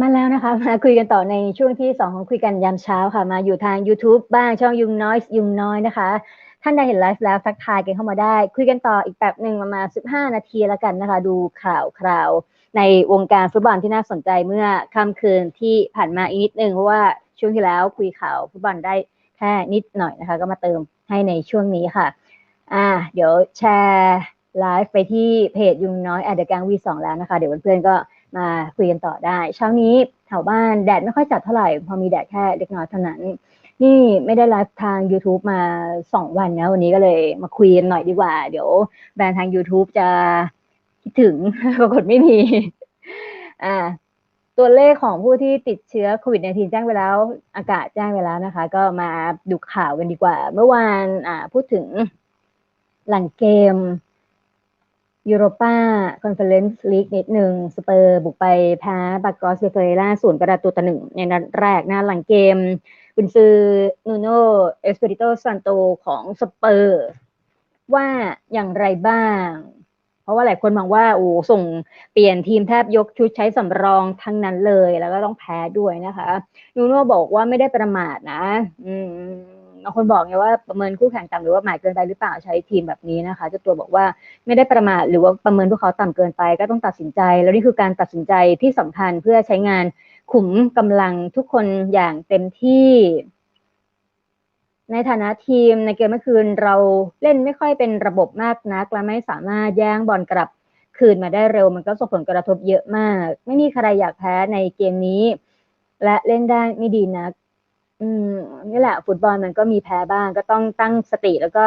มาแล้วนะคะ มาคุยกันต่อในช่วงที่ 2 ของคุยกันยามเช้าค่ะ มาอยู่ทาง YouTube บ้างช่องยุงน้อยยุงน้อยนะคะ ท่านใดเห็นไลฟ์แล้วทักทายกันเข้ามาได้ คุยกันต่ออีกแบบหนึ่งประมาณ 15 นาทีแล้วกันนะคะ ดูข่าวคราว ในวงการฟุตบอลที่น่าสนใจเมื่อค่ำคืนที่ผ่านมาอีกนิดนึงเพราะว่าช่วงที่แล้วคุยข่าวฟุตบอลได้แค่นิดหน่อยนะคะ ก็มาเติมให้ในช่วงนี้ค่ะ อ่า เดี๋ยวแชร์ไลฟ์ไปที่เพจยุงน้อยแอดเดกังวีสองแล้วนะคะ เดี๋ยวเพื่อนๆก็ มาคุยกันต่อได้ เช้านี้แถวบ้านแดดไม่ค่อยจัดเท่าไหร่ พอมีแดดแค่เล็กน้อยเท่านั้น นี่ไม่ได้ไลฟ์ทาง YouTube มาสองวันนะวันนี้ก็เลยมาคุยกันหน่อยดีกว่า เดี๋ยวแบรนด์ทาง YouTube จะคิดถึงปรากฏไม่มีอ่าตัวเลขของผู้ที่ติดเชื้อโควิด -19 แจ้งไปแล้ว อากาศแจ้งไปแล้วนะคะ ก็มาดูข่าวกันดีกว่า เมื่อวานอ่าพูดถึงหลังเกม ยูโรปาคอนเฟอเรนซ์ลีกนิดหนึ่งสเปอร์บุกไปแพ้บากอสเฟเรล่าศูนย์ประตูต่อหนึ่งในนัดแรกนะหลังเกมกุนซือนูโนเอสเปริโตซันโตของสเปอร์ ว่าอย่างไรบ้าง เพราะว่าหลายคนมองว่าโอ้ส่งเปลี่ยนทีมแทบยกชุดใช้สำรองทั้งนั้นเลย แล้วก็ต้องแพ้ด้วยนะคะ นูโน่บอกว่าไม่ได้ประมาทนะ อืม บางคนบอกไงว่าประเมินคู่แข่งต่ำหรือว่าหมายเกินไปหรือเปล่าใช้ทีมแบบนี้นะคะเจ้าตัวบอกว่าไม่ได้ประมาทหรือว่าประเมินพวกเขาต่ำเกินไป ก็ต้องตัดสินใจ แล้วนี่คือการตัดสินใจที่สำคัญเพื่อใช้งานขุมกำลังทุกคนอย่างเต็มที่ในฐานะทีมในเกมเมื่อคืนเราเล่นไม่ค่อยเป็นระบบมากนักและไม่สามารถแย่งบอลกลับคืนมาได้เร็ว มันก็ส่งผลกระทบเยอะมาก ไม่มีใครอยากแพ้ในเกมนี้ และเล่นได้ไม่ดีนัก อืมนี่แหละฟุตบอลมันก็มีแพ้บ้างก็ต้องตั้งสติแล้วก็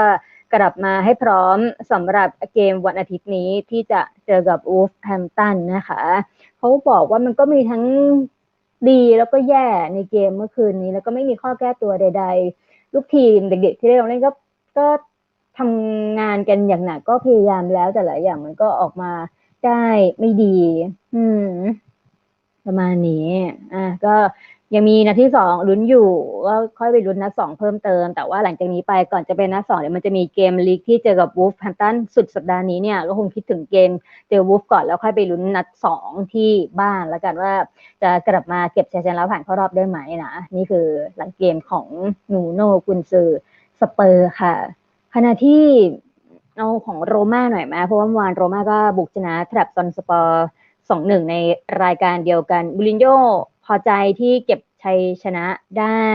กลับมาให้พร้อมสำหรับเกมวันอาทิตย์นี้ที่จะเจอกับอูฟแฮมตันนะคะเขาบอกว่ามันก็มีทั้งดีแล้วก็แย่ในเกมเมื่อคืนนี้ แล้วก็ไม่มีข้อแก้ตัวใด ๆ ลูกทีมเด็กๆที่ได้ลงเล่นก็ก็ทำงานกันอย่างหนักก็พยายามแล้วแต่หลายอย่างมันก็ออกมาได้ไม่ดี อืม ประมาณนี้ อะก็ ยังมีนัดที่สองลุ้นอยู่ก็ค่อยไปลุ้นนัดสองเพิ่มเติม แต่ว่าหลังจากนี้ไปก่อนจะเป็นนัดสองเดี๋ยวมันจะมีเกมลีกที่เจอกับวูฟแฮมตันสุดสัปดาห์นี้เนี่ยก็คงคิดถึงเกมเจอวูฟก่อนแล้วค่อยไปลุ้นนัดสองที่บ้านแล้วกันว่าจะกลับมาเก็บชัยชนะแล้วผ่านเข้ารอบได้ไหมนะนี่คือหลังเกมของนูโนกุนซือสเปอร์ค่ะขณะที่เอาของโรม่าหน่อยไหมเพราะว่าเมื่อวานโรม่าก็บุกชนะทรัปซอนสปอร์สองหนึ่งในรายการเดียวกันบูรินโญ อใจที่เก็บชัยชนะได้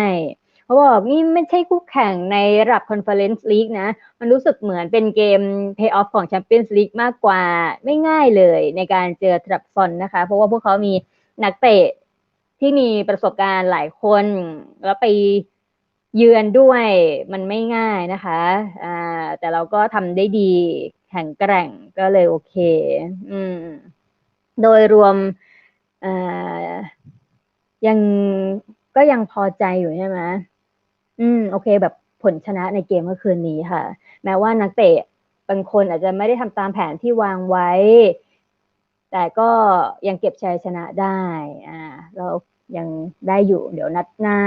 เขาบอกนี่ไม่ใช่คู่แข่งในระดับคอนเฟอเรนซ์ลีกนะ มันรู้สึกเหมือนเป็นเกมเพย์ออฟของแชมเปี้ยนส์ลีกมากกว่าไม่ง่ายเลยในการเจอทรัปซอนนะคะ เพราะว่าพวกเขามีนักเตะที่มีประสบการณ์หลายคน แล้วไปเยือนด้วยมันไม่ง่ายนะคะอ่าแต่เราก็ทำได้ดีแข็งแกร่งก็เลยโอเค อืม โดยรวม ยังก็ยังพอใจอยู่ใช่ไหมอืม โอเค แบบผลชนะในเกมเมื่อคืนนี้ค่ะ แม้ว่านักเตะบางคนอาจจะไม่ได้ทำตามแผนที่วางไว้ แต่ก็ยังเก็บชัยชนะได้ อ่า เรายังได้อยู่ เดี๋ยวนัดหน้า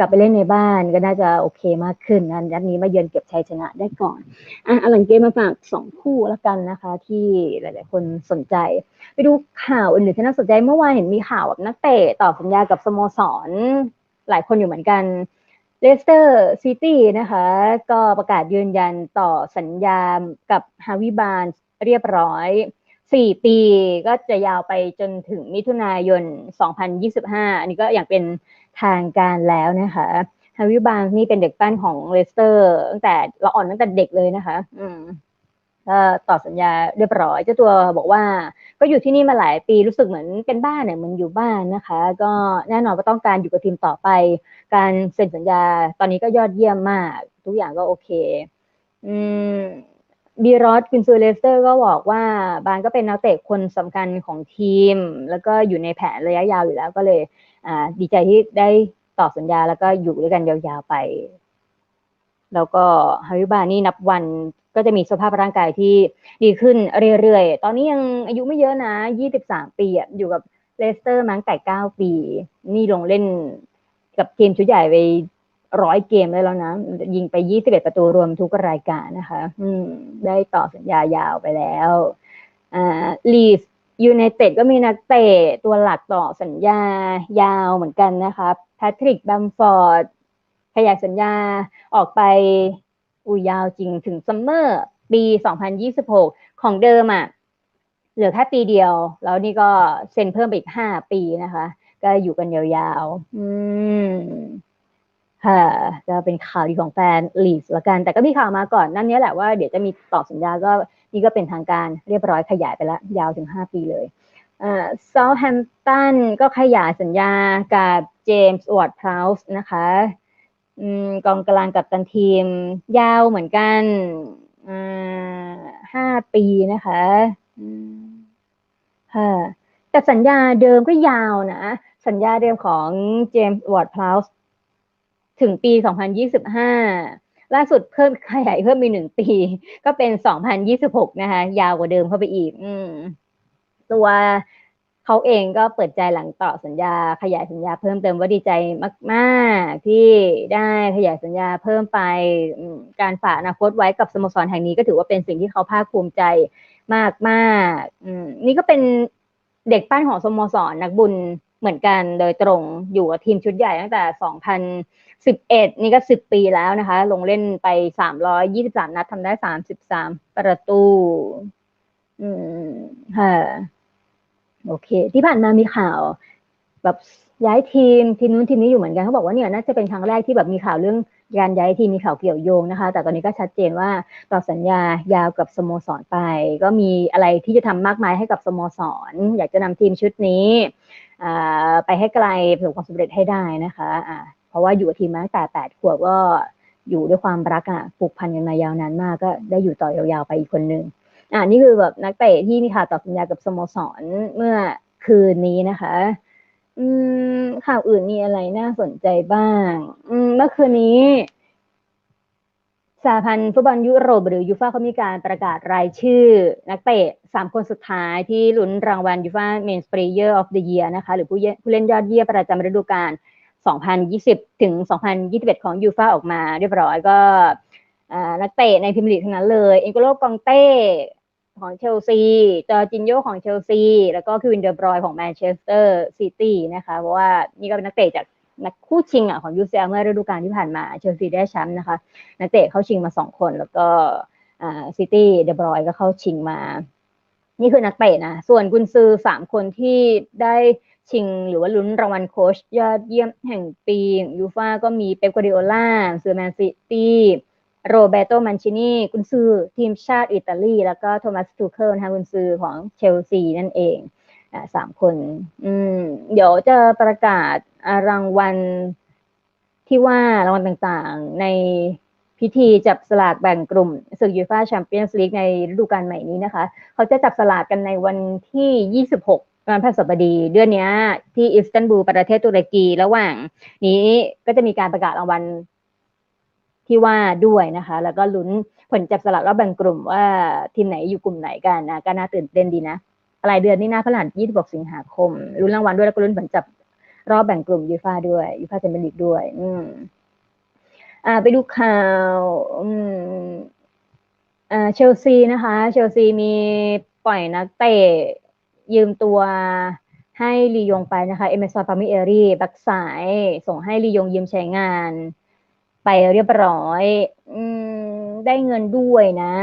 กลับไปเล่นในบ้านก็น่าจะโอเคมากขึ้นนะนัดนี้มาเยือนเก็บชัยชนะได้ก่อนอะอลังเกมมาฝากสองคู่แล้วกันนะคะ ที่หลาย ๆ คนสนใจ ไปดูข่าวอื่นๆที่น่าสนใจเมื่อวานเห็นมีข่าวแบบนักเตะต่อสัญญากับสโมสร หลายคนอยู่เหมือนกันเลสเตอร์ซิตี้นะคะ ก็ประกาศยืนยันต่อสัญญากับฮาวิบานเรียบร้อยสี่ปีก็จะยาวไปจนถึงมิถุนายน 2025 อันนี้ก็อย่างเป็น ทางการแล้วนะคะฮาวิบางนี่เป็นเด็กปั้นของเลสเตอร์ตั้งแต่เราอ่อนตั้งแต่เด็กเลยนะคะ อืมก็ต่อสัญญาเรียบร้อยเจ้าตัวบอกว่า ก็อยู่ที่นี่มาหลายปีรู้สึกเหมือนเป็นบ้านเนี่ยเหมือนอยู่บ้านนะคะ ก็แน่นอนว่าต้องการอยู่กับทีมต่อไป การเซ็นสัญญาตอนนี้ก็ยอดเยี่ยมมาก ทุกอย่างก็โอเค อืม บีรอสคุณซูเลสเตอร์ก็บอกว่าบานก็เป็นนักเตะคนสำคัญของทีม แล้วก็อยู่ในแผนระยะยาวอยู่แล้วก็เลยดีใจที่ได้ต่อสัญญาแล้วก็อยู่ด้วยกันยาวๆไป แล้วก็ฮาริบานี่นับวันก็จะมีสภาพร่างกายที่ดีขึ้นเรื่อยๆ ตอนนี้ยังอายุไม่เยอะนะ 23 ปีอะอยู่กับเลสเตอร์มั้งแต่9ปี นี่ลงเล่นกับทีมชุดใหญ่ไป ร้อยเกมได้แล้วนะ ยิงไป21ประตูรวมทุกรายการนะคะ อืม ได้ต่อสัญญายาวไปแล้วอ่าลีสยูไนเต็ดก็มีนักเตะตัวหลักต่อสัญญายาวเหมือนกันนะคะแพทริกบัมฟอร์ดขยายสัญญาออกไปอุยยาวจริงถึงซัมเมอร์ปี 2026 ของเดิมอะ่ะเหลือแค่ปีเดียว แล้วนี่ก็เซ็นเพิ่มไปอีก 5 ปีนะคะ ก็อยู่กันยาวๆ อืม จะเป็นข่าวดีของแฟนลีสละกัน แต่ก็มีข่าวมาก่อนนั่นนี้แหละว่าเดี๋ยวจะมีต่อสัญญาก็นี่ก็เป็นทางการเรียบร้อยขยายไปแล้วยาวถึง 5 ปีเลยอ่าเซาท์แฮมตันก็ขยายสัญญากับเจมส์วอร์ดพราวส์นะคะกองกลางกับตันทีม ยาวเหมือนกันห้าปีนะคะค่ะแต่สัญญาเดิมก็ยาวนะ สัญญาเดิมของเจมส์วอร์ดพลาวส์ ถึงปี 2025 ล่าสุดเพิ่มขยายเพิ่มมีหนึ่งปี ก็เป็น 2026 นะคะ ยาวกว่าเดิมเข้าไปอีก อืม ตัวเขาเองก็เปิดใจหลังต่อสัญญา ขยายสัญญาเพิ่มเติมว่าดีใจมากๆ ที่ได้ขยายสัญญาเพิ่มไปการฝากอนาคตไว้กับสโมสรแห่งนี้ก็ถือว่าเป็นสิ่งที่เขาภาคภูมิใจมากๆนี่ก็เป็นเด็กปั้นของสโมสรนักบุญเหมือนกันโดยตรงอยู่กับทีมชุดใหญ่ตั้งแต่ 11 นี่ก็ 10 ปีแล้วนะคะ ลงเล่นไป 323 นัดทำได้ 33 ประตู อืมค่ะโอเค ที่ผ่านมามีข่าว แบบย้ายทีมทีมนู้นทีมนี้อยู่เหมือนกันเขาบอกว่าเนี่ยน่าจะเป็นครั้งแรกที่แบบมีข่าวเรื่องการย้ายทีมมีข่าวเกี่ยวโยงนะคะ แต่ตอนนี้ก็ชัดเจนว่าต่อสัญญายาวกับสโมสรไป ก็มีอะไรที่จะทำมากมายให้กับสโมสร อยากจะนำทีมชุดนี้ไปให้ไกลประสบความสำเร็จให้ได้นะคะะ เพราะว่าอยู่กับทีมมาตั้งแต่แปดขวบก็อยู่ด้วยความรักอะผูกพันกันมายาวนานมากก็ได้อยู่ต่อยาวๆไปอีกคนนึงอ่านี่คือแบบนักเตะที่มีข่าวต่อสัญญากับสโมสรเมื่อคืนนี้นะคะ อืมข่าวอื่นมีอะไรน่าสนใจบ้าง อืมเมื่อคืนนี้สหพันธ์ฟุตบอลยุโรปหรือยูฟ่าเขามีการประกาศรายชื่อ นักเตะสามคนสุดท้ายที่ลุ้นรางวัลยูฟ่าเมนสเปรเยอร์ออฟเดอะเยียนะคะ หรือผู้ผู้เล่นยอดเยี่ยมประจำฤดูกาล 2020 ถึง 2021 ของยูฟ่าออกมาเรียบร้อยก็นักเตะในพิมลีกทั้งนั้นเลยเอ็นโกโลกองเต้ของเชลซีจอจินโยของเชลซี แล้วก็คือวินเดอร์บรอยของแมนเชสเตอร์ซิตี้นะคะ เพราะว่านี่ก็เป็นนักเตะจากนักคู่ชิงอะของยูซีเมื่อฤดูกาลที่ผ่านมาเชลซีได้แชมป์นะคะ นักเตะเข้าชิงมาสองคน แล้วก็ซิตี้เดบรอยก็เข้าชิงมา นี่คือนักเตะนะ ส่วนกุนซือสามคนที่ได้ ชิง หรือว่าลุ้นรางวัลโค้ชยอดเยี่ยมแห่งปียูฟาก็มีเป๊ปกัวดิโอล่าซือแมนซิตี้โรเบโตมันชินีกุนซือทีมชาติอิตาลี แล้วก็โทมัสทูเคิลนะคะกุนซือของเชลซีนั่นเองสามคน อืม เดี๋ยวจะประกาศรางวัลที่ว่ารางวัลต่างๆ ในพิธีจับสลากแบ่งกลุ่มศึกยูฟ่าแชมเปี้ยนส์ลีกในฤดูกาลใหม่นี้นะคะ เขาจะจับสลากกันในวันที่ 26 วันพฤหัสบดีเดือนนี้ที่อิสตันบูลประเทศตุรกีระหว่าง นี้ก็จะมีการประกาศรางวัลที่ว่าด้วยนะคะ แล้วก็ลุ้นผลจับสลากรอบแบ่งกลุ่มว่าทีมไหนอยู่กลุ่มไหนกันนะก็น่าตื่นเต้นดีนะปลายเดือนนี้นะพฤหัส26สิงหาคมรุ้นรางวัลด้วยแล้วก็ลุ้นผลจับรอบแบ่งกลุ่มยูฟาด้วยยูฟาเชมเปี้ยนลีกด้วย อืม อ่า ไปดูข่าว อืม อ่าเชลซีนะคะ เชลซีมีปล่อยนักเตะ ยืมตัวให้ลียงไปนะคะเอเมซอนปามิเอรีบักสาย ส่งให้ลียงยืมใช้งาน ไปเรียบร้อยอได้เงินด้วยนะ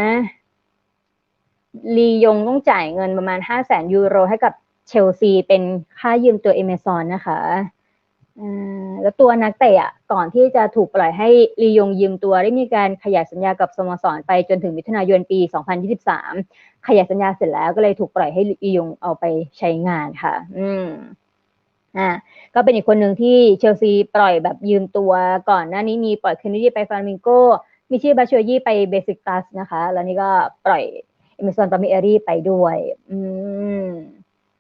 ลียงต้องจ่ายเงินประมาณห้าแสนยูโรให้กับเชลซีเป็นค่ายืมตัวเอเมซอนนะคะ แล้วตัวนักเตะก่อนที่จะถูกปล่อยให้ลียงยืมตัวได้มีการขยายสัญญากับสโมสรไปจนถึงมิถุนายนปี 2023 ขยายสัญญาเสร็จแล้วก็เลยถูกปล่อยให้ลียงเอาไปใช้งานค่ะ อืมอ่าก็เป็นอีกคนหนึ่งที่เชลซีปล่อยแบบยืมตัวก่อนหน้านี้มีปล่อยเคนเนดี้ไปฟาร์มิงโกมีชื่อบาชวยี่ไปเบสิกตัสนะคะ แล้วนี่ก็ปล่อยเอมิซอนปามิเอรี่ไปด้วย อืม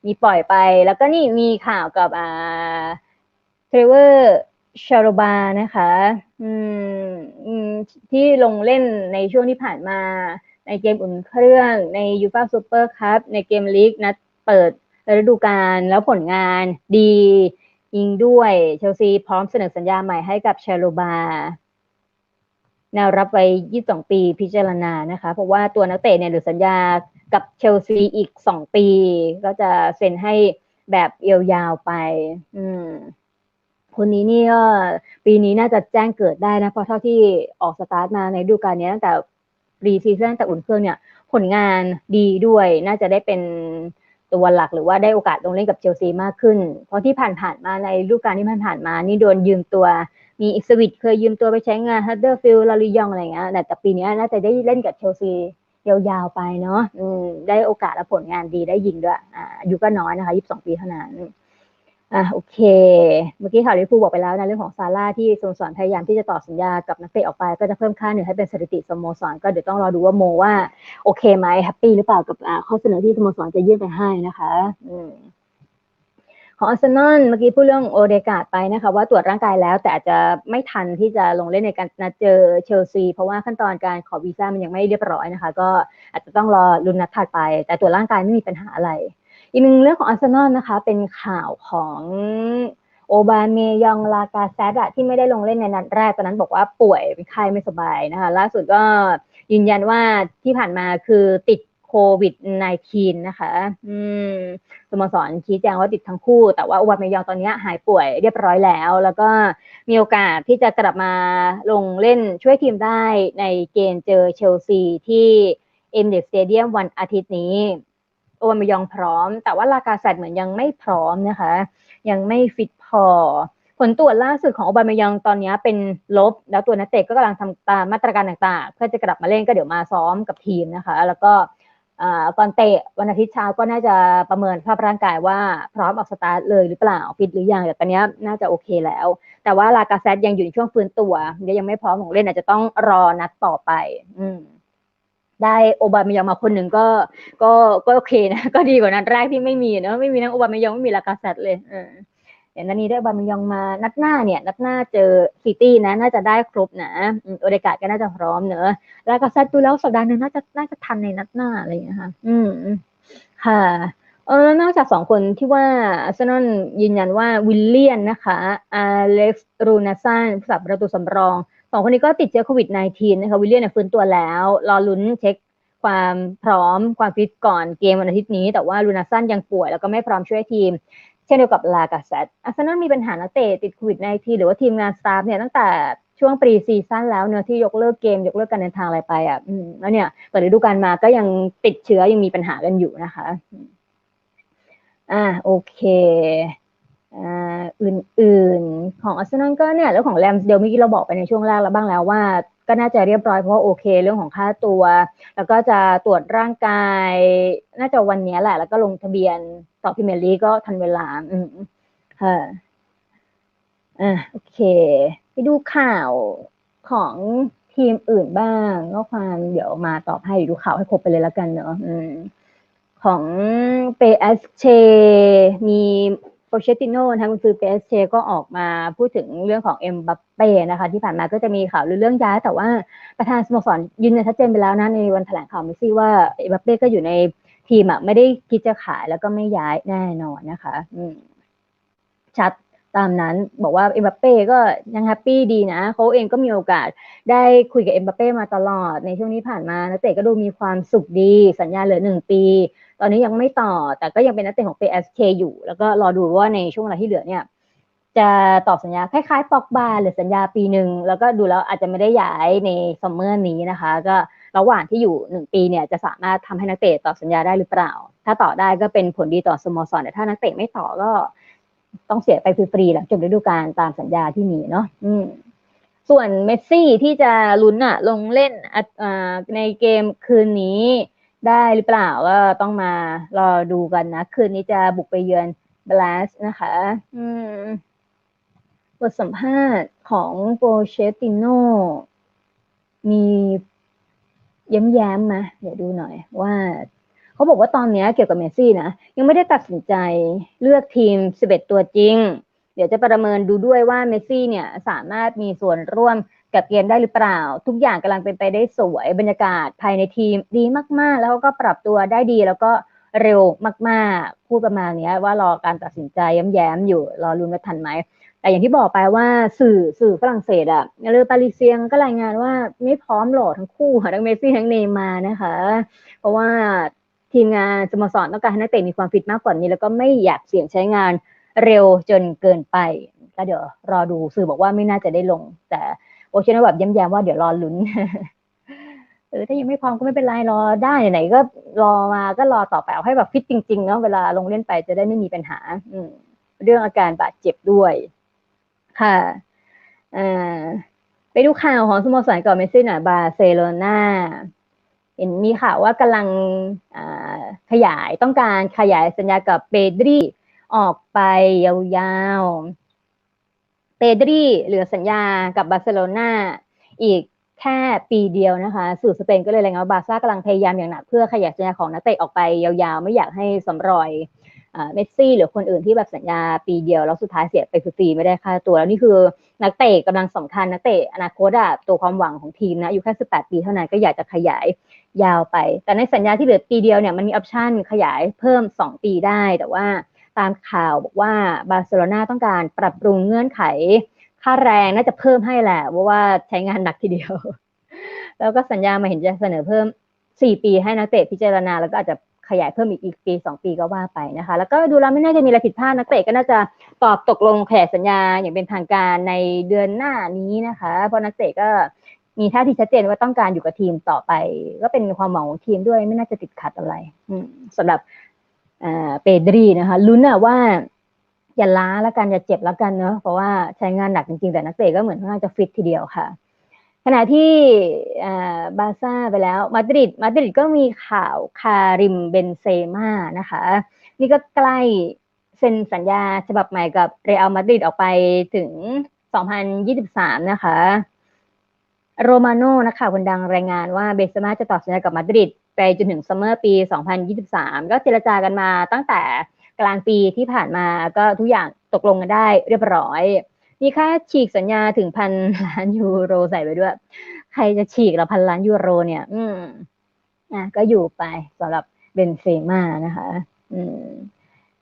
มีปล่อยไปแล้วก็นี่มีข่าวกับอ่า เทรเวอร์ชาโรบานะคะที่ลงเล่นในช่วงที่ผ่านมา ในเกมอุ่นเครื่องในยูฟาซูเปอร์คัพในเกมลีกนัดเปิดฤดูกาลแล้วผลงานดียิงด้วยเชลซีพร้อมเสนอสัญญาใหม่ให้กับชาโรบาแนวรับไว้ 22 ปีพิจารณานะคะ เพราะว่าตัวนักเตะเนี่ยหรือสัญญากับเชลซีอีก 2 ปี ก็จะเซ็นให้แบบยาวๆไป อืม คนนี้นี่ก็ปีนี้น่าจะแจ้งเกิดได้นะ เพราะเท่าที่ออกสตาร์ทมาในฤดูกาลนี้ตั้งแต่ปรีซีซั่นแต่อุ่นเครื่องเนี่ย ผลงานดีด้วย น่าจะได้เป็นตัวหลักหรือว่าได้โอกาสลงเล่นกับเชลซีมากขึ้น เพราะที่ผ่านๆมาในฤดูกาลที่ผ่านๆมา นี่โดนยืมตัวมีอิสวิตเคยยืมตัวไปใช้งานฮัตเดอร์ฟิลลาลิยองอะไรเงี้ยแต่ปีนี้น่าจะได้เล่นกับเชลซียาวๆไปเนาะได้โอกาสและผลงานดีได้ยิงด้วยอาอายุก็น้อยนะคะ 22 ปีเท่านั้น อะโอเค เมื่อกี้ข่าวลิฟูบอกไปแล้วนะเรื่องของซาร่าที่สโมสรพยายามที่จะต่อสัญญากับนักเตะออกไป ก็จะเพิ่มค่าเหนื่อยให้เป็นสถิติสโมสรก็เดี๋ยวต้องรอดูว่าโมว่าโอเคไหมแฮปปี้หรือเปล่ากับข้อเสนอที่สโมสรจะยื่นไปให้นะคะอืมของอาร์เซนอลเมื่อกี้พูดเรื่องโอเดกาดไปนะคะ ว่าตรวจร่างกายแล้ว แต่อาจจะไม่ทันที่จะลงเล่นในการนัดเจอเชลซี เพราะว่าขั้นตอนการขอวีซ่ามันยังไม่เรียบร้อยนะคะ ก็อาจจะต้องรอรุนนัดถัดไป แต่ตรวจร่างกายไม่มีปัญหาอะไร อีกหนึ่งเรื่องของอาร์เซนอลนะคะ เป็นข่าวของโอบาเมยองลากาแซดะที่ไม่ได้ลงเล่นในนัดแรกตอนนั้นบอกว่าป่วยเป็นไข้ไม่สบายนะคะ ล่าสุดก็ยืนยันว่าที่ผ่านมาคือติดโควิด -19 นะคะ อืมสโมสรชี้แจงว่าติดทั้งคู่ แต่ว่าโอบาเมยองตอนนี้หายป่วยเรียบร้อยแล้ว แล้วก็มีโอกาสที่จะกลับมาลงเล่นช่วยทีมได้ในเกมเจอเชลซีที่เอ็มเด็กสเตเดียมวันอาทิตย์นี้ โอบามายองพร้อม แต่ว่าลากาแซดเหมือนยังไม่พร้อมนะคะ ยังไม่ฟิตพอ ผลตรวจล่าสุดของโอบามายองตอนนี้เป็นลบ แล้วตัวนักเตะก็กำลังทำตามมาตรการต่างๆ เพื่อจะกลับมาเล่นก็เดี๋ยวมาซ้อมกับทีมนะคะ แล้วก็ก่อนเตะวันอาทิตย์เช้าก็น่าจะประเมินภาพร่างกายว่าพร้อมออกสตาร์ทเลยหรือเปล่าฟิตหรือยังแต่ตอนนี้น่าจะโอเคแล้ว แต่ว่าลากาแซดยังอยู่ในช่วงฟื้นตัวยังไม่พร้อมของเล่นอาจจะต้องรอนัดต่อไป อืม ได้โอบามายองมาคนหนึ่งก็ก็ก็โอเคนะก็ดีกว่านัดแรกที่ไม่มีเนอะไม่มีทั้งโอบามายองไม่มีลากาเซตเลยเอออย่างนั้นนี้ได้โอบามายองมา นัดหน้าเนี่ย นัดหน้าเจอซิตี้นะ น่าจะได้ครบนะโอเดกาก็น่าจะพร้อมเนอะลากาเซตดูแล้วสัปดาห์หนึ่งน่าจะ น่าจะทันในนัดหน้าอะไรอย่างเงี้ยค่ะ อืม ค่ะ เออนอกจากสองคนที่ว่าอาร์เซนอลยืนยันว่าวิลเลียนนะคะ อาเล็กซ์ รูนาซันผู้สับประตูสำรอง สองคนนี้ก็ติดเชื้อโควิด -19 นะคะวิลเลียนเนี่ยฟื้นตัวแล้ว รอลุ้นเช็คความพร้อมความฟิตก่อนเกมวันอาทิตย์นี้ แต่ว่าลูนาซันยังป่วยแล้วก็ไม่พร้อมช่วยทีม เช่นเดียวกับลากาเซตอาร์เซนอลมีปัญหานักเตะติดโควิด -19 หรือว่าทีมงานสตาฟเนี่ยตั้งแต่ช่วงปรีซีซั่นแล้วเนอะที่ยกเลิกเกม ยกเลิกการเดินทางอะไรไปอะแล้วเนี่ยเปิดฤดูกาลมาก็ยังติดเชื้อยังมีปัญหากันอยู่นะคะ อ่าโอเค อื่นๆ ของอาร์เซนอลก็เนี่ยเรื่องของแรมเดลเมื่อกี้เราบอกไปในช่วงแรกแล้วบ้างแล้วว่า ก็น่าจะเรียบร้อยเพราะโอเค เรื่องของค่าตัว แล้วก็จะตรวจร่างกาย น่าจะวันนี้แหละ แล้วก็ลงทะเบียนต่อพิเมลีก็ทันเวลา อืมค่ะอ่าโอเค ไปดูข่าวของทีมอื่นบ้างก็ความเดี๋ยวมาตอบให้ดูข่าวให้ครบไปเลยแล้วกันเนาะอของเปเอสเชมี โปเชติโน่ทางคุณซื้อเปสเชก็ออกมาพูดถึงเรื่องของเอ็มบัปเป้นะคะที่ผ่านมาก็จะมีข่าวเรื่องย้ายแต่ว่าประธานสโมสรยืนยันชัดเจนไปแล้วนะในวันแถลงข่าวมิซี่ว่าเอ็มบัปเป้ก็อยู่ในทีมอะไม่ได้คิดจะขายแล้วก็ไม่ย้ายแน่นอนนะคะ อืมชัด ตามนั้นบอกว่าเอ็มบัปเป้ก็ยังแฮปปี้ดีนะเขาเองก็มีโอกาสได้คุยกับเอ็มบัปเป้มาตลอดในช่วงนี้ผ่านมานักเตะก็ดูมีความสุขดี สัญญาเหลือหนึ่งปี ตอนนี้ยังไม่ต่อแต่ก็ยังเป็นนักเตะของ PSK อยู่ แล้วก็รอดูว่าในช่วงเวลาที่เหลือเนี่ยจะตอบสัญญาคล้ายๆ ปอกบาหรือสัญญาปีหนึ่งแล้วก็ดูแล้วอาจจะไม่ได้ย้ายในซัมเมอร์นี้นะคะ ก็ระหว่างที่อยู่หนึ่งปีเนี่ยจะสามารถทำให้นักเตะต่อสัญญาได้หรือเปล่า ถ้าต่อได้ก็เป็นผลดีต่อสโมสรแต่ถ้านักเตะไม่ต่อก็ ต้องเสียไปฟรีๆหลังจบฤดูกาลตามสัญญาที่มีเนาะอืมส่วนเมสซี่ที่จะลุ้นอะลงเล่นในเกมคืนนี้ได้หรือเปล่าก็ต้องมารอดูกันนะ คืนนี้จะบุกไปเยือนบลัสนะคะ อืมบทสัมภาษณ์ของโปเชติโนมีแย้มๆมาเดี๋ยวดูหน่อยว่า เขาบอกว่าตอนนี้เกี่ยวกับเมสซี่นะยังไม่ได้ตัดสินใจเลือกทีม 11 ตัวจริง เดี๋ยวจะประเมินดูด้วยว่าเมสซี่เนี่ยสามารถมีส่วนร่วมกับเกมได้หรือเปล่า ทุกอย่างกำลังเป็นไปได้สวยบรรยากาศภายในทีมดีมาก ๆ แล้วก็ปรับตัวได้ดีแล้วก็เร็วมากๆ พูดประมาณนี้ว่ารอการตัดสินใจย้ำๆอยู่รอรุนว่าทันไหมแต่อย่างที่บอกไปว่าสื่อสื่อฝรั่งเศสอะเรือปารีเซียงก็รายงานว่าไม่พร้อมหล่อทั้งคู่ทั้งเมสซี่ทั้งเนย์มานะคะ เพราะว่า ทีมงานสโมสรต้องการให้นักเตะมีความฟิตมากกว่านี้ แล้วก็ไม่อยากเสี่ยงใช้งานเร็วจนเกินไปก็เดี๋ยวรอดูสื่อบอกว่าไม่น่าจะได้ลง แต่โอเชียนแบบย้ำๆว่าเดี๋ยวรอลุ้นเออถ้ายังไม่พร้อมก็ไม่เป็นไรรอได้ไหนก็รอมาก็รอต่อไปเอาให้แบบฟิตจริงๆเนาะเวลาลงเล่นไปจะได้ไม่มีปัญหา อืมเรื่องอาการบาดเจ็บด้วย ค่ะอ่าไปดูข่าวของสโมสรก่อนเมสซี่หน่อยบาร์เซโลนา เห็นมีข่าวว่ากำลังขยายต้องการขยายสัญญากับเปดรีออกไปยาวๆ เปดรีเหลือสัญญากับบาร์เซโลนาอีกแค่ปีเดียวนะคะสื่อสเปนก็เลยรายงานว่าบาซ่ากำลังพยายามอย่างหนักเพื่อขยายสัญญาของนักเตะออกไปยาวๆ ไม่อยากให้สำรอยเมสซี่หรือคนอื่นที่แบบสัญญาปีเดียวแล้วสุดท้ายเสียไปฟรีไม่ได้ค่าตัว แล้วนี่คือนักเตะกำลังสำคัญนักเตะอนาคตอะตัวความหวังของทีมนะอยู่แค่ 18 ปีเท่านั้นก็อยากจะขยาย ยาวไป แต่ในสัญญาที่เหลือปีเดียวเนี่ยมันมีออปชันขยายเพิ่ม 2 ปีได้ แต่ว่าตามข่าวบอกว่าบาร์เซโลนาต้องการปรับปรุงเงื่อนไข ค่าแรงน่าจะเพิ่มให้แหละเพราะว่าใช้งานหนักทีเดียว แล้วก็สัญญามาเห็นจะเสนอเพิ่ม 4 ปีให้นักเตะพิจารณา แล้วก็อาจจะขยายเพิ่มอีกอีกปีสองปีก็ว่าไปนะคะ แล้วก็ดูแล้วไม่น่าจะมีอะไรผิดพลาดนักเตะก็น่าจะตอบตกลงแขกสัญญาอย่างเป็นทางการในเดือนหน้านี้นะคะ เพราะนักเตะก็ มีท่าทีชัดเจนว่าต้องการอยู่กับทีมต่อไป ก็เป็นความหวังของทีมด้วยไม่น่าจะติดขัดอะไรสำหรับเปดรีนะคะลุ้นอะว่าอย่าล้าแล้วกันอย่าเจ็บแล้วกันเนาะเพราะว่าใช้งานหนักจริงๆ แต่นักเตะก็เหมือนว่าจะฟิตทีเดียวค่ะ ขณะที่บาซ่าไปแล้วมาดริดมาดริดก็มีข่าวคาริมเบนเซม่านะคะ นี่ก็ใกล้เซ็นสัญญาฉบับใหม่กับเรอัลมาดริดออกไปถึง 2023 นะคะ โรมาโน่นะคะคนดังรายงานว่าเบนเซม่าจะต่อสัญญากับมาดริดไปจนถึงซัมเมอร์ปี 2023 ก็เจรจากันมาตั้งแต่กลางปีที่ผ่านมาก็ทุกอย่างตกลงกันได้เรียบร้อย มีค่าฉีกสัญญาถึงพันล้านยูโรใส่ไปด้วย ใครจะฉีกละพันล้านยูโรเนี่ย อืมอะก็อยู่ไปสำหรับเบนเซม่านะคะ อืม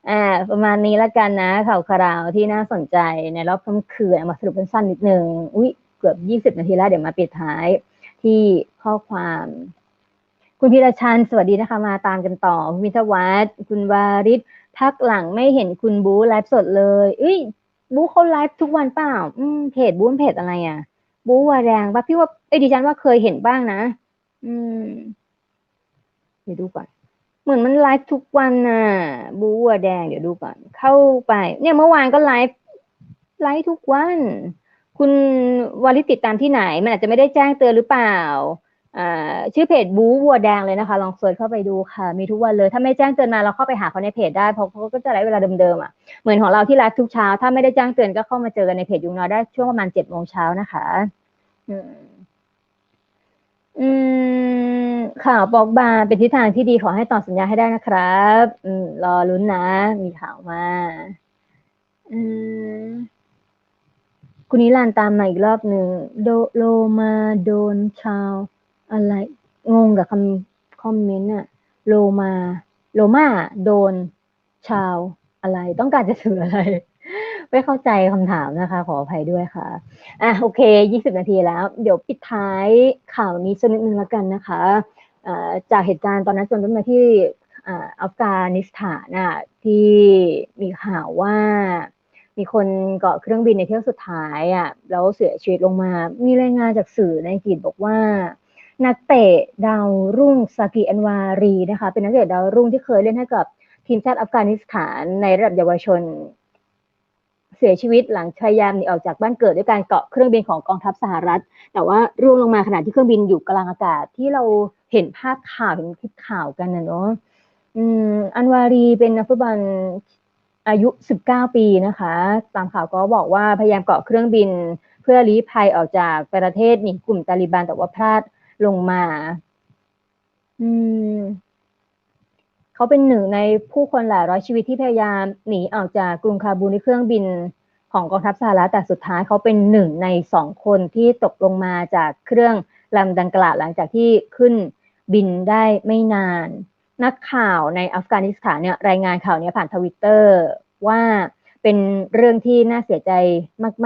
อ่าประมาณนี้แล้วกันนะข่าวคราวที่น่าสนใจในรอบค่ำคืนมาสรุปสั้นๆนิดนึง อุ้ย เกือบยี่สิบนาทีแล้ว เดี๋ยวมาปิดท้ายที่ข้อความ คุณพิรชันสวัสดีนะคะมาตามกันต่อ คุณมิทวัฒน์คุณวาริศพักหลังไม่เห็นคุณบูไลฟ์สดเลยอุ้ยบูเขาไลฟ์ทุกวันเปล่า อืมเพจบูเพจอะไรอะ บูว่าแรงปะพี่ว่าเอ้ดิฉันว่าเคยเห็นบ้างนะ อืมเดี๋ยวดูก่อนเหมือนมันไลฟ์ทุกวันน่ะ บูว่าแดงเดี๋ยวดูก่อน เข้าไป เนี่ยเมื่อวานก็ไลฟ์ไลฟ์ทุกวัน คุณวาริติดตามที่ไหน มันอาจจะไม่ได้แจ้งเตือนหรือเปล่าชื่อเพจบูวัวแดงเลยนะคะ ลองเซิร์ชเข้าไปดูค่ะ มีทุกวันเลย ถ้าไม่แจ้งเตือนมาเราเข้าไปหาเขาในเพจได้เพราะเขาก็จะไลฟ์เวลาเดิมๆอะเหมือนของเราที่ไลฟ์ทุกเช้า ถ้าไม่ได้แจ้งเตือนก็เข้ามาเจอกันในเพจยุงน้อยได้ช่วงประมาณเจ็ดโมงเช้านะคะอืมข่าวบอกบาเป็นทิศทางที่ดีขอให้ต่อสัญญาให้ได้นะครับ อืม รอลุ้นนะ มีข่าวมาอืม คุณนิรันตามมาอีกรอบหนึ่งโดโลมาโดนชาว อะไร งงกับคำคอมเมนต์อะโลมาโลมาโดนชาวอะไร ต้องการจะสื่ออะไร ไม่เข้าใจคำถามนะคะ ขออภัยด้วยค่ะอะโอเคยี่สิบนาทีแล้ว เดี๋ยวปิดท้ายข่าวนี้สักนิดนึงแล้วกันนะคะจากเหตุการณ์ตอนนั้นจนต้นมาที่อัฟกานิสถานะที่มีข่าวว่า มีคนเกาะเครื่องบินในเที่ยวสุดท้ายอะแล้วเสียชีวิตลงมา มีรายงานจากสื่อในอังกฤษบอกว่า นักเตะดาวรุ่งซากิอันวารีนะคะ เป็นนักเตะดาวรุ่งที่เคยเล่นให้กับทีมชาติอัฟกานิสถานในระดับเยาวชน เสียชีวิตหลังพยายามหนีออกจากบ้านเกิดด้วยการเกาะเครื่องบินของกองทัพสหรัฐ แต่ว่าร่วงลงมาขณะที่เครื่องบินอยู่กลางอากาศที่เราเห็นภาพข่าวเห็นคลิปข่าวกันนะเนาะอันวารีเป็นนักฟุตบอล อายุ 19 ปีนะคะ ตามข่าวก็บอกว่าพยายามเกาะเครื่องบิน เพื่อลี้ภัยออกจากประเทศหนีกลุ่มตาลิบันแต่ว่าพลาดลงมา อืมเขาเป็นหนึ่งในผู้คนหลายร้อยชีวิตที่พยายามหนีออกจากกรุงคาบูในเครื่องบินของกองทัพสหรัฐแต่สุดท้ายเขาเป็นหนึ่งในสองคนที่ตกลงมาจากเครื่องลำดังกล่าวหลังจากที่ขึ้นบินได้ไม่นาน นักข่าวในอัฟกานิสถานเนี่ยรายงานข่าวนี้ผ่านทวิตเตอร์ว่าเป็นเรื่องที่น่าเสียใจ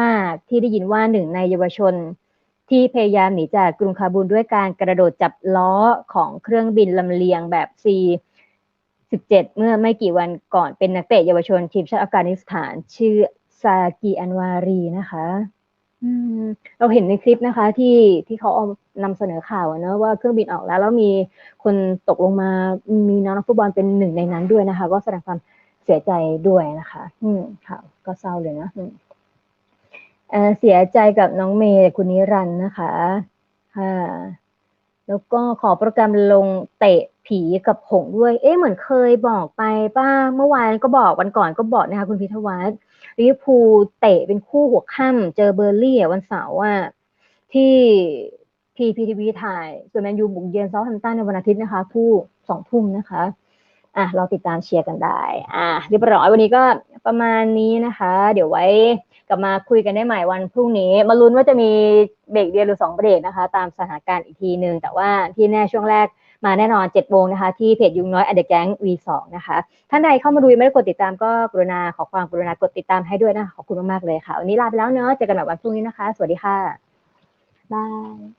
มาก ๆ ที่ได้ยินว่าหนึ่งในเยาวชน ที่พยายามหนีจากกรุงคาบูลด้วยการกระโดดจับล้อของเครื่องบินลำเลียงแบบ C 17 เมื่อไม่กี่วันก่อนเป็นนักเตะเยาวชนทีมชาติอัฟกานิสถาน ชื่อซากีอันวารีนะคะ เราเห็นในคลิปนะคะที่ที่เขาเอานำเสนอข่าวเนอะว่าเครื่องบินออกแล้วแล้วมีคนตกลงมามีน้องนักฟุตบอลเป็นหนึ่งในนั้นด้วยนะคะ ก็แสดงความเสียใจด้วยนะคะ อืมค่ะ ก็เศร้าเลยนะอืมเสียใจกับน้องเมย์คุณนิรันต์นะคะค่ะแล้วก็ขอโปรแกรมลงเตะผีกับหงด้วย เอ๊ะเหมือนเคยบอกไปป้าเมื่อวานก็บอกวันก่อนก็บอกนะคะคุณพิทวัฒน์ ลิเวอร์พูลเตะเป็นคู่หัวค่ำเจอเบอร์ลี่วันเสาร์อะที่พีพีทีวีถ่าย ส่วนแมนยูบุกเยือนเซาท์แฮมป์ตันในวันอาทิตย์นะคะคู่สองทุ่มนะคะ อะ เราติดตามเชียร์กันได้ อะเรียบร้อยวันนี้ก็ประมาณนี้นะคะ เดี๋ยวไว้กลับมาคุยกันได้ใหม่วันพรุ่งนี้ มาลุ้นว่าจะมีเบรกเดียวหรือสองเบรกนะคะ ตามสถานการณ์อีกทีหนึ่งแต่ว่าที่แน่ช่วงแรก มาแน่นอน7โมงนะคะ ที่เพจยุงน้อยอเดแก๊ง V2 นะคะท่านใดเข้ามาดูยังไม่ได้กดติดตามก็กรุณาขอความกรุณากดติดตามให้ด้วยนะขอบคุณมากๆเลยค่ะวันนี้ลาไปแล้วเนอะเจอกันใหม่วันพรุ่งนี้นะคะ สวัสดีค่ะบาย